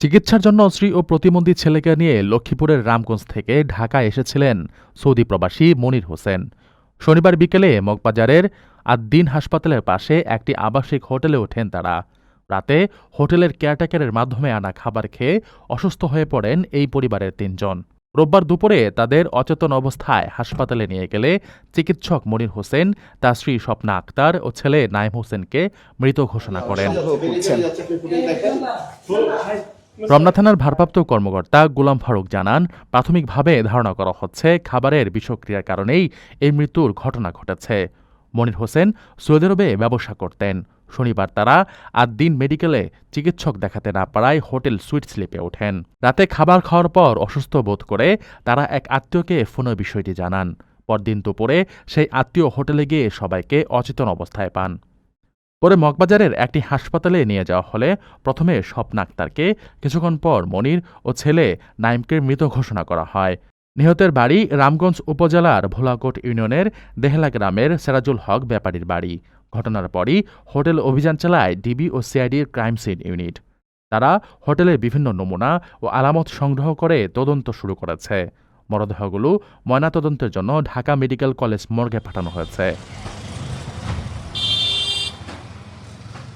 চিকিৎসার জন্য স্ত্রী ও প্রতিবন্ধী ছেলেকে নিয়ে লক্ষ্মীপুরের রামগঞ্জ থেকে ঢাকায় এসেছিলেন সৌদি প্রবাসী মনির হোসেন। শনিবার বিকেলে মগবাজারের আদ্দিন হাসপাতালের পাশে একটি আবাসিক হোটেলে ওঠেন তারা। রাতে হোটেলের কেয়ারটেকারের মাধ্যমে আনা খাবার খেয়ে অসুস্থ হয়ে পড়েন এই পরিবারের তিনজন। রোববার দুপুরে তাদের অচেতন অবস্থায় হাসপাতালে নিয়ে গেলে চিকিৎসক মনির হোসেন, তার স্ত্রী স্বপ্না আক্তার ও ছেলে নাইম হোসেনকে মৃত ঘোষণা করেন। রমনা থানার ভারপ্রাপ্ত কর্মকর্তা গোলাম ফারুক জানান, প্রাথমিকভাবে ধারণা করা হচ্ছে খাবারের বিষক্রিয়ার কারণেই এই মৃত্যুর ঘটনা ঘটেছে। মনির হোসেন সৌদি আরবে ব্যবসা করতেন। শনিবার তারা আদ্দিন মেডিকেলে চিকিৎসক দেখাতে না পারায় হোটেল সুইট স্লিপে ওঠেন। রাতে খাবার খাওয়ার পর অসুস্থ বোধ করে তারা এক আত্মীয়কে ফোনে বিষয়টি জানান। পরদিন দুপুরে সেই আত্মীয় হোটেলে গিয়ে সবাইকে অচেতন অবস্থায় পান। পরে মগবাজারের একটি হাসপাতালে নিয়ে যাওয়া হলে প্রথমে স্বপ্ন আক্তারকে, কিছুক্ষণ পর মনির ও ছেলে নাইমকে মৃত ঘোষণা করা হয়। নিহতের বাড়ি রামগঞ্জ উপজেলার ভোলাকোট ইউনিয়নের দেহলা গ্রামের সেরাজুল হক ব্যাপারীর বাড়ি। ঘটনার পরই হোটেল অভিযান চালায় ডিবি ও সিআইডির ক্রাইম সিন ইউনিট। তারা হোটেলের বিভিন্ন নমুনা ও আলামত সংগ্রহ করে তদন্ত শুরু করেছে। মরদেহগুলো ময়নাতদন্তের জন্য ঢাকা মেডিকেল কলেজ মর্গে পাঠানো হয়েছে।